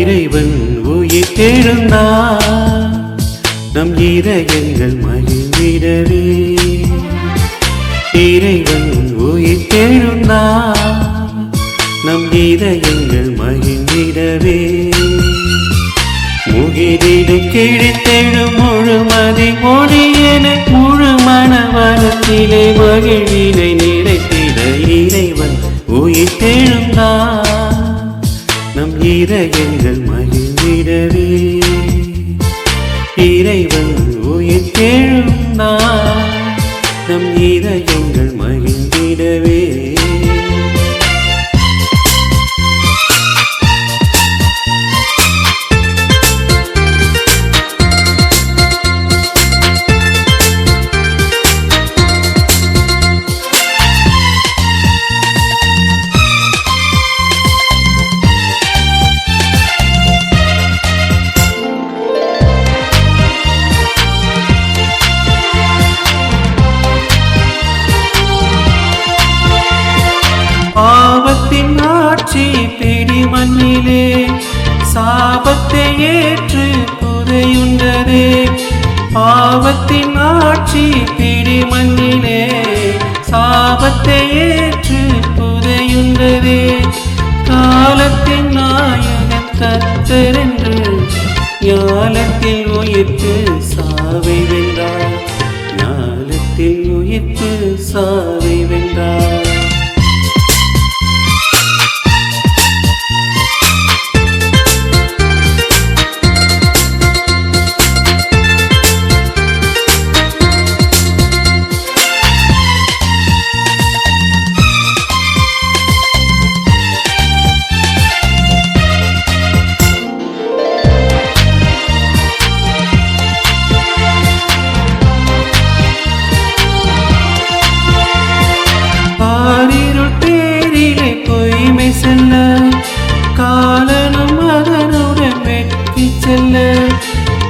இறைவன் உயிர் தெழுந்தார். நம் இதயங்கள் மகிழ்ந்திடவே. இறைவன் உயிர் தெழுந்தார். நம் இதயங்கள் மகிழ்ந்திடவே. முகிரிடு கிழித்தெழும் முழுமதி மொழியென முழு மனவனத்திலே மகிழ்வினை இதயங்கள் மகிழ்ந்திடவே. இறைவன் உயிர் தெழுந்தார் நம் இதயங்கள் மகிழ்ந்திடவே. பாவத்தின் ஆட்சி பிடி மண்ணினே சாபத்தை ஏற்று புதையுண்டதே. காலத்தின் நாயகன் கத்தரென்று ஞாலத்தில் உயிர்த்து சாவை வென்றார். ஞாலத்தில் உயிர்த்து சாவை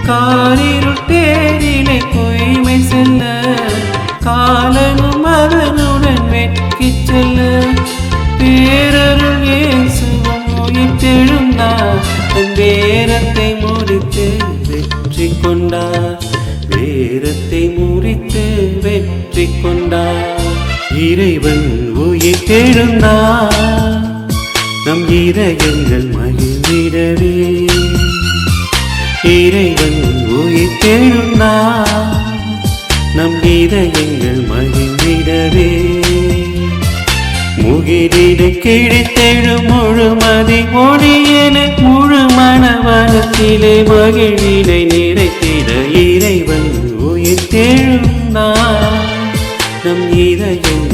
காரிருள் தேரிலே பொய்மை செல்ல காலனும் அதனுடன் வெட்கி செல்ல. பேரருள் இயேசுவும் உயிர் தன் வேரத்தை முடித்து வெற்றி கொண்டார். வேரத்தை முறித்து வெற்றி கொண்டார். இறைவன் உயிர் தெழுந்தார். நம் இதயங்கள் மகிழ் நம் இதயங்கள் மகிழ்ந்திடவே. முகிலிடு கிழித்தெழும் முழுமதி மொழியென முழு மனவனத்திலே மகிழ்வினை நிறைத்திட இறைவன் உயிர் தெழுந்தார் நம் இதயங்கள்